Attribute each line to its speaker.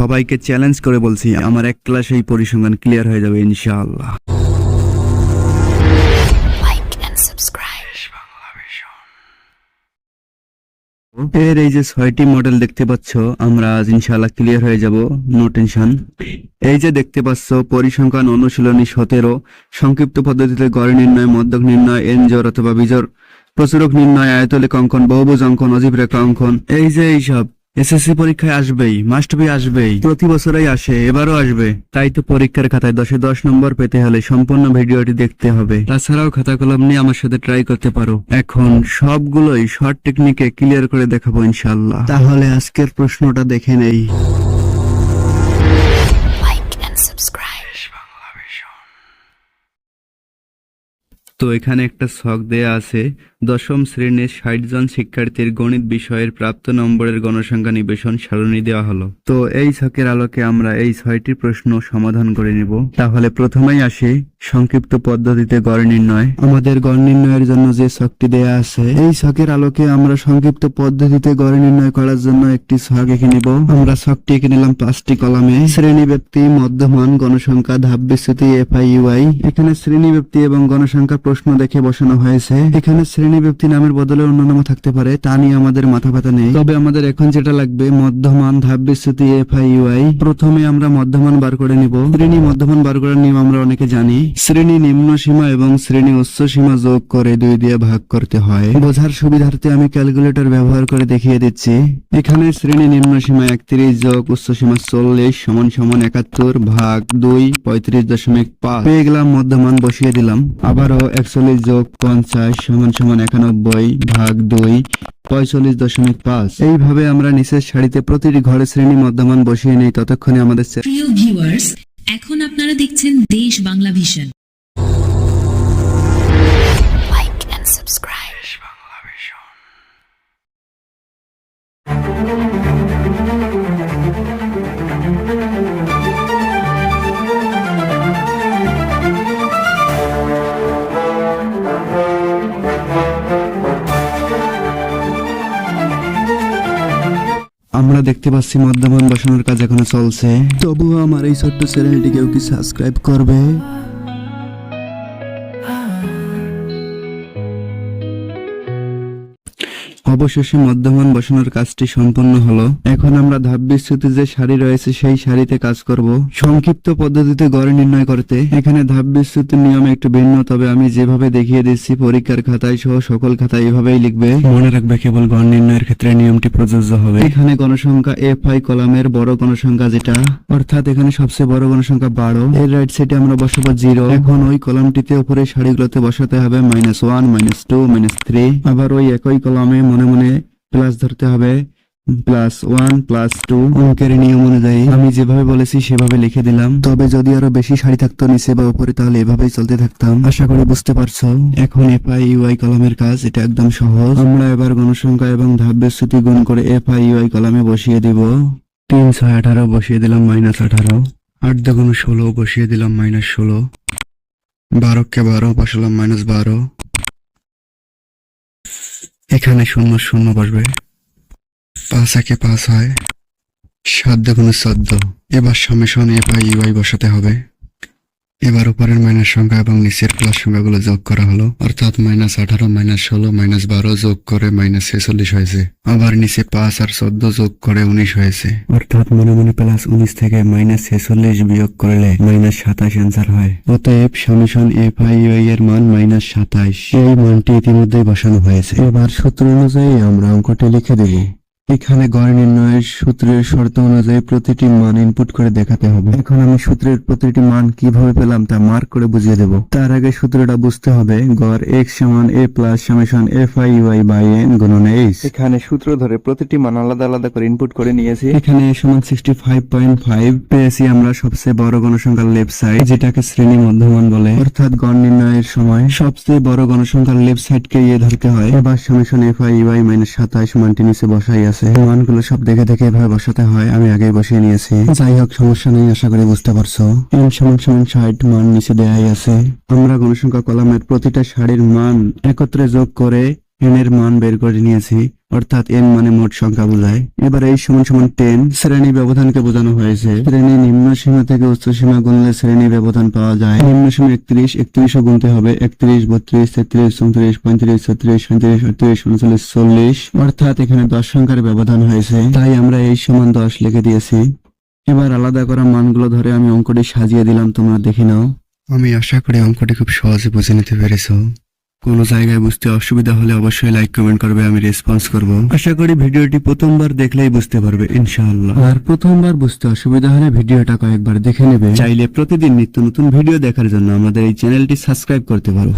Speaker 1: সবাইকে চ্যালেঞ্জ করে বলছি আমার এক ক্লাসে এই পরিসংখ্যান ক্লিয়ার হয়ে যাবে ইনশাআল্লাহ।
Speaker 2: Like and subscribe.
Speaker 1: এর এই যে ছয়টি মডেল দেখতে পাচ্ছ আমরা আজ ইনশাআল্লাহ ক্লিয়ার হয়ে যাব নো টেনশন এই যে দেখতে পাচ্ছ পরিসংখ্যান অনুশীলনী সতেরো সংক্ষিপ্ত পদ্ধতিতে গড় নির্ণয় মধ্যক নির্ণয় এনজোর অথবা বিজোর প্রচুরক নির্ণয় আয়তলিক অঙ্কন বহুভুজ অঙ্কন অজীব রেখা অঙ্কন এই যে এইসব। এসএসসি পরীক্ষায় আসবেই মাস্ট বি আসবেই। প্রতি বছরই আসে এবারও আসবে। তাই তো পরীক্ষার খাতায় দশে দশ নম্বর পেতে হলে সম্পূর্ণ ভিডিওটি দেখতে হবে। তাছাড়াও খাতা কলম নিয়ে আমার সাথে ট্রাই করতে পারো। এখন সবগুলোই শর্ট টেকনিকে ক্লিয়ার করে দেখাবো ইনশাল্লাহ তাহলে আজকের প্রশ্নটা দেখে নেই. তো এখানে একটা ছক দেয়া আছে দশম শ্রেণির ষাট জন শিক্ষার্থীর গণিত বিষয়ের প্রাপ্ত নম্বরের গণসংখ্যা নিবেশন সারণী দেওয়া হলো। তো এই ছকের আলোকে আমরা এই ছয়টি প্রশ্ন সমাধান করে নিব। তাহলে প্রথমেই আসি সংক্ষিপ্ত পদ্ধতিতে গড় নির্ণয়। আমাদের গড় নির্ণয়ের জন্য যে ছকটি দেয়া আছে, এই ছকের আলোকে আমরা সংক্ষিপ্ত পদ্ধতিতে গড় নির্ণয় করার জন্য একটি ছক এঁকে নিব। আমরা ছকটি এঁকে নিলাম পাঁচটি কলামে। শ্রেণি ব্যক্তি, মধ্যমান, গণসংখ্যা, ধাপ বিস্তৃতি এফ আই ইউআই। এখানে শ্রেণি ব্যক্তি এবং গণসংখ্যা প্রশ্ন দেখে বসানো হয়েছে। এখানে শ্রেণি ব্যক্তি নামের বদলে অন্য নামও থাকতে পারে, তা নিয়ে আমাদের মাথা ব্যথা নেই। তবে আমাদের এখন যেটা লাগবে, মধ্যমান ধাপ বিস্তৃতি এফ আই। ইউআই প্রথমে আমরা মধ্যমান বার করে নিব। শ্রেণি মধ্যমান বার করার নিয়ম আমরা অনেকে জানি। শ্রেণি নিম্ন সীমা এবং শ্রেণি উচ্চ সীমা যোগ করে দুই দিয়ে ভাগ করতে হয়। বোঝার সুবিধার্থে আমি ক্যালকুলেটর ব্যবহার করে দেখিয়ে দিচ্ছি। এখানে শ্রেণি নিম্ন সীমা একত্রিশ যোগ উচ্চ সীমা চল্লিশ সমান সমান একাত্তর ভাগ দুই পঁয়ত্রিশ দশমিক পাঁচ। পেয়ে গেলাম মধ্যমান, বসিয়ে দিলাম। আবারও একচল্লিশ যোগ পঞ্চাশ সমান সমান একানব্বই ভাগ দুই পঁয়তাল্লিশ দশমিক পাঁচ। এইভাবে আমরা নিচের সারিতে প্রতিটি ঘরে শ্রেণি মধ্যমান বসিয়ে নেই, ততক্ষণে আমাদের
Speaker 3: প্রিয় ভিউয়ার্স এখন আপনারা দেখছেন দেশ বাংলা ভিশন
Speaker 1: আমরা দেখতে পাচ্ছি মদ্যপান বসানোর কাজ এখনও চলছে। তবুও আমার এই ছোট্ট চ্যানেলটি কেউ কি সাবস্ক্রাইব করবে? অবশেষে মধ্যমান বসানোর কাজটি সম্পন্ন হলো। এখন আমরা ধাপ বিস্তৃতি যে সারি রয়েছে সেই সারিতে কাজ করব। সংক্ষিপ্ত পদ্ধতিতে গড় নির্ণয় করতে এখানে ধাপ বিস্তৃতির নিয়ম একটু ভিন্ন তবে আমি যেভাবে দেখিয়ে দিচ্ছি পরীক্ষার খাতায় সহ সকল খাতায় এভাবেই লিখবে। মনে রাখবে কেবল গড় নির্ণয়ের ক্ষেত্রে নিয়মটি প্রযোজ্য হবে। এখানে গণসংখ্যা এফ আই কলামের বড় গণসংখ্যা যেটা অর্থাৎ এখানে সবচেয়ে বড় গণসংখ্যা বারো। এর রাইট সাইডে আমরা বসাবো জিরো। এখন ওই কলামটিতে উপরে সারিগুলোতে বসাতে হবে minus one minus two minus three আবার ওই একই কলামে মনে মনে প্লাস ধরতে হবে প্লাস ওয়ান প্লাস টু অঙ্কের নিয়ম অনুযায়ী আমি যেভাবে বলেছি সেভাবে লিখে দিলাম। তবে যদি আরও বেশি সারি থাকতো নিচে বা উপরে, তাহলে এভাবেই চলতে থাকতাম। আশা করি বুঝতে পারছ। এখন এফ আই ইউআই কলামের কাজ, এটা একদম সহজ। আমরা এবার গণসংখ্যা এবং ধাপ বিস্তৃতি গুণ করে এফ আই ইউআই কলামে বসিয়ে দিব। তিন ছয় আঠারো বসিয়ে দিলাম মাইনাস আঠারো। আট দেখুন ষোলো বসিয়ে দিলাম মাইনাস ষোলো। বারোকে বারো বসালাম মাইনাস বারো। এখানে শূন্য শূন্য বসবে। পাঁচ একে পাঁচ হয়। সাত কোনো চোদ্দ এবার সমেশন এফ আই ইউআই বসাতে হবে। এবার উপরের মাইনাস সংখ্যা এবং নিচের প্লাস সংখ্যাগুলো যোগ করা হলো। অর্থাৎ মাইনাস আঠারো, মাইনাস ষোলো, মাইনাস বারো যোগ করে মাইনাস ছেচল্লিশ হয়েছে। আবার নিচে পাঁচ আর চোদ্দ যোগ করে উনিশ হয়েছে। অর্থাৎ মনে মনে প্লাস উনিশ থেকে মাইনাস ছেচল্লিশ বিয়োগ করলে মাইনাস সাতাশ অ্যান্সার হয়। অতএব সমেশন এফ আই এর মান মাইনাস সাতাশ। এই মানটি ইতিমধ্যেই বসানো হয়েছে। এবার সূত্র অনুযায়ী আমরা অঙ্কটি লিখে দেব। এখানে গড় নির্ণয়ের সূত্রের শর্ত অনুযায়ী প্রতিটি মান ইনপুট করে দেখাতে হবে। এখন আমি সূত্রের প্রতিটি মান কীভাবে পেলাম তা মার্ক করে বুঝিয়ে দেব। তার আগে সূত্রটা বুঝতে হবে গড় এক্স সমান a plus summation f i u i by n গুণন এইচ এখানে সূত্র ধরে প্রতিটি মান আলাদা আলাদা করে ইনপুট করে নিয়েছি। এখানে এ সমান সিক্সটি ফাইভ পয়েন্ট ফাইভ পেয়েছি আমরা সবচেয়ে বড় গণসংখ্যার লেফট সাইড যেটাকে শ্রেণি মধ্যমান বলে। অর্থাৎ গড় নির্ণয়ের সময় সবচেয়ে বড় গণসংখ্যার লেফট সাইডকে ইয়ে ধরতে হয়। এবার summation f i u i minus সাতাশ মানটি নিচে বসাই আছে। মানগুলো সব দেখে দেখে এভাবে বসাতে হয়, আমি আগেই বসিয়ে নিয়েছি। যাই হোক, সমস্যা নেই, আশা করি বুঝতে পারছ। এম সমান সমান ষাট মান নিচে দেয়াই আছে। আমরা গণসংখ্যা কলামের প্রতিটা শাড়ির মান একত্রে যোগ করে এনের মান বের করে নিয়েছি। অর্থাৎ এন মানে মোট সংখ্যা বোঝায়। এবার এই সমান সমান টেন শ্রেণি ব্যবধানকে বোঝানো হয়েছে। শ্রেণি নিম্ন সীমা থেকে উচ্চ সীমা গুনলে শ্রেণি ব্যবধান পাওয়া যায়। নিম্ন সীমা একত্রিশ, একত্রিশও গুনতে হবে। একত্রিশ, বত্রিশ, তেত্রিশ, চৌত্রিশ, পঁয়ত্রিশ, ছত্রিশ সাঁত্রিশ আটত্রিশ, উনচল্লিশ, চল্লিশ। অর্থাৎ এখানে দশ সংখ্যার ব্যবধান হয়েছে। তাই আমরা এই সমান দশ লিখে দিয়েছি। এবার আলাদা করা মানগুলো ধরে আমি অঙ্কটি সাজিয়ে দিলাম, তোমরা দেখে নাও। আমি আশা করি অঙ্কটি খুব সহজে বুঝে নিতে পেরেছ। কোনো জায়গায় বুঝতে অসুবিধা হলে অবশ্যই লাইক কমেন্ট করবে আমি রেসপন্স করব। আশা করি ভিডিওটি প্রথমবার দেখলেই বুঝতে পারবে ইনশাআল্লাহ। আর প্রথমবার বুঝতে অসুবিধা হলে ভিডিওটা কয়েকবার দেখে নেবে। চাইলে প্রতিদিন নিত্য নতুন ভিডিও দেখার জন্য আমাদের এই চ্যানেলটি সাবস্ক্রাইব করতে পারো.